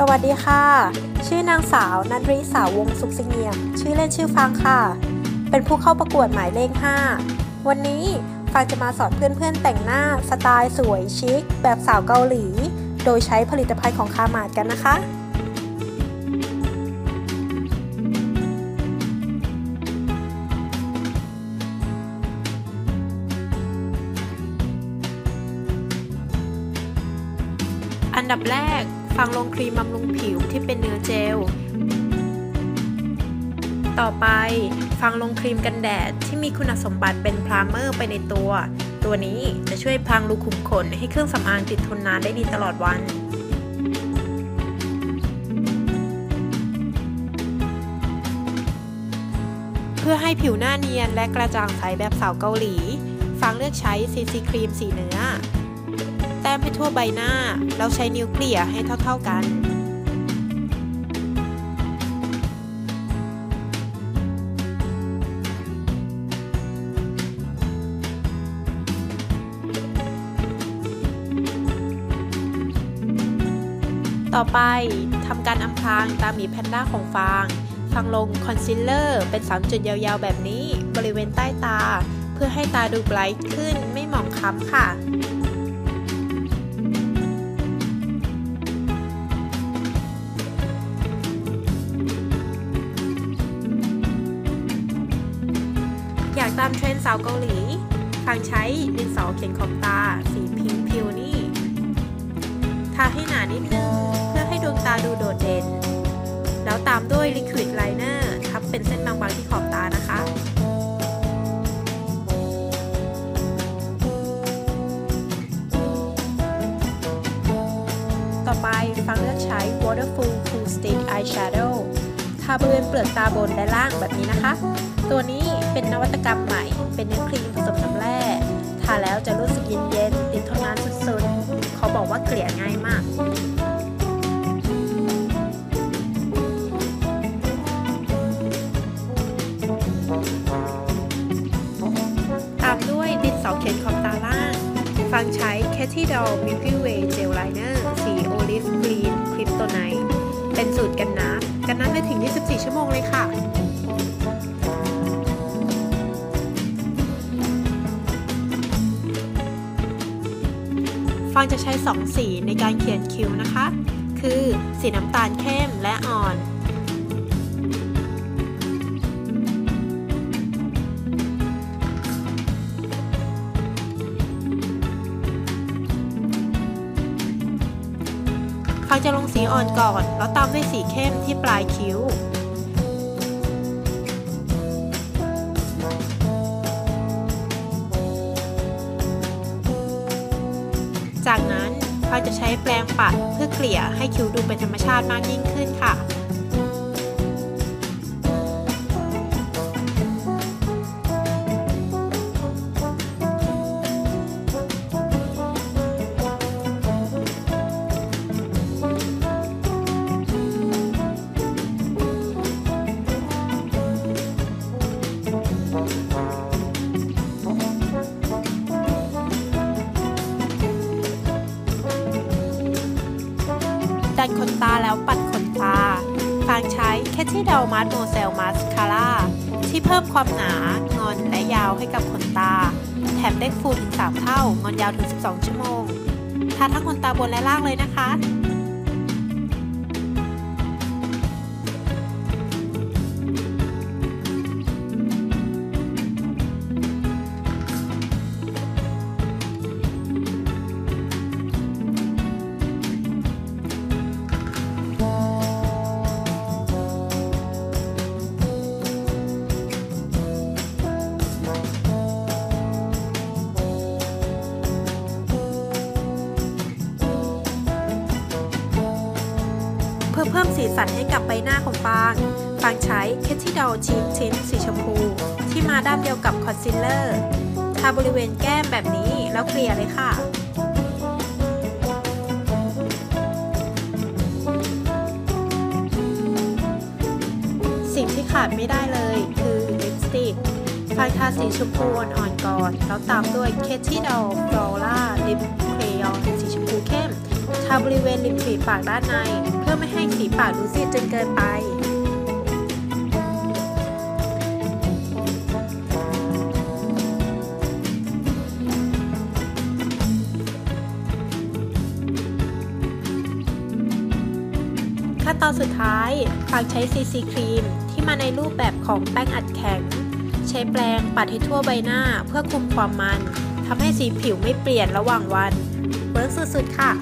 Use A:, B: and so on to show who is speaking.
A: สวัสดีค่ะ ชื่อนางสาวนันริสาวงสุขสิงเงียม ชื่อเล่นชื่อฟางค่ะ เป็นผู้เข้าประกวดหมายเลข 5 วันนี้ฟางจะมาสอนเพื่อนๆแต่งหน้าสไตล์สวยชิค แบบสาวเกาหลี โดยใช้ผลิตภัณฑ์ของคามาดกันนะคะอันดับแรก ฟังลงครีมบำรุงผิวที่เป็นเนื้อเจล ต่อไปฟังลงครีมกันแดดที่มีคุณสมบัติเป็นพรามเมอร์ไปในตัว ตัวนี้จะช่วยพรางรูขุมขนให้เครื่องสำอางติดทนนานได้ดีตลอดวันเพื่อให้ผิวหน้าเนียนและกระจ่างใสแบบสาวเกาหลี ฟังเลือกใช้ซีซีครีมสีเนื้อ ต้มให้ทั่วใบหน้า แล้วใช้นิ้วเกลี่ยให้เท่า ๆกัน ต่อไปทำการอำพรางตามหมีแพนด้าของฟางฟังลงคอนซีลเลอร์เป็น 3 จุดยาวๆ แบบนี้บริเวณใต้ตา เพื่อให้ตาดูไบรท์ขึ้นไม่หมองคล้ำค่ะากตามเทรนสาวเกาหลี ฟังใช้ดินสอเขียนขอบตา สีพิงค์พิวนี่ทาให้หนานิดนึงเพื่อให้ดวงตาดูโดดเด่น แล้วตามด้วย Liquid Liner ทับเป็นเส้นบางๆที่ขอบตานะคะต่อไปฟังเลือกใช้ Waterful Cool Stick Eyeshadow ทาบริเวณเปลือกตาบนและล่างแบบนี้นะคะ เป็นนวัตกรรมใหม่ เป็นเนื้อครีมผสมน้ำแร่ทาแล้วจะรู้สึกเย็นๆติดทนนานสุดๆ เขาบอกว่าเกลี่ยง่ายมากตามด้วยดินสอเขียนขอบตาล่าง ฟังใช้ c a t t y Doll Milky Way Gel Liner สี Olive Green Kryptonite เป็นสูตรกันน้ำกันน้ำได้ถึง 24 ชั่วโมงเลยค่ะ ฟังจะใช้ 2 สีในการเขียนคิ้วนะคะ คือสีน้ำตาลเข้มและอ่อนฟังจะลงสีอ่อนก่อน แล้วตามด้วยสีเข้มที่ปลายคิ้ว จากนั้นเราจะใช้แปรงปัดเพื่อเกลี่ยให้คิ้วดูเป็นธรรมชาติมากยิ่งขึ้นค่ะ ใช้ c a t t y d o l m a s m o c e l Mascara ที่เพิ่มความหนา งอนและยาวให้กับขนตา แถมเด้ฟูถึง 3 เท่า งอนยาวถึง 12 ชั่วโมง ทาทั้งขนตาบนและล่างเลยนะคะ เพิ่มสีสันให้กับใบหน้าของฟาง ฟางใช้ c a t t y Doll Cheek Tint สีชมพู ที่มาด้านเดียวกับคอนซีลเลอร์ ทาบริเวณแก้มแบบนี้แล้วเกลี่ยเลยค่ะสิ่งที่ขาดไม่ได้เลยคือลิปสติกฟางทาสีชมพูอ่อนๆก่อน แล้วตามด้วย k a t i e Doll Flora Lip Crayon สีชมพูเข้ม ทาบริเวณริมฝีปากด้านใน ปากดูซีดจนเกินไป ขั้นตอนสุดท้ายฝากใช้ซีซีครีมที่มาในรูปแบบของแป้งอัดแข็ง ใช้แปรงปัดให้ทั่วใบหน้าเพื่อคุมความมันทำให้สีผิวไม่เปลี่ยนระหว่างวันเวิร์กสุดๆค่ะ